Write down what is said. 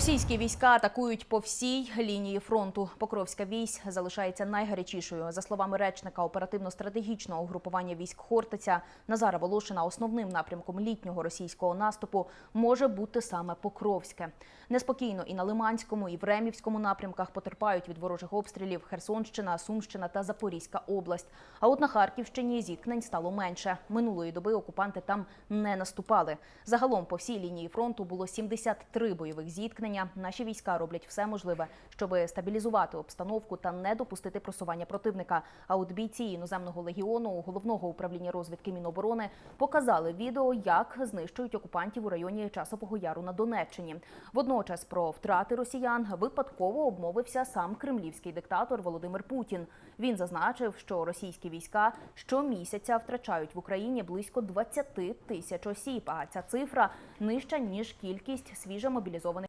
Російські війська атакують по всій лінії фронту. Покровська вісь залишається найгарячішою. За словами речника оперативно-стратегічного угрупування військ Хортиця Назара Волошина, основним напрямком літнього російського наступу може бути саме Покровське. Неспокійно і на Лиманському, і в Ремівському напрямках потерпають від ворожих обстрілів Херсонщина, Сумщина та Запорізька область. А от на Харківщині зіткнень стало менше. Минулої доби окупанти там не наступали. Загалом по всій лінії фронту було 73 бойових зіткнення. Наші війська роблять все можливе, щоб стабілізувати обстановку та не допустити просування противника. А от бійці іноземного легіону головного управління розвідки Міноборони показали відео, як знищують окупантів у районі Часового Яру на Донеччині. Водночас про втрати росіян випадково обмовився сам кремлівський диктатор Володимир Путін. Він зазначив, що російські війська щомісяця втрачають в Україні близько 20 тисяч осіб. А ця цифра нижча ніж кількість свіжо мобілізованих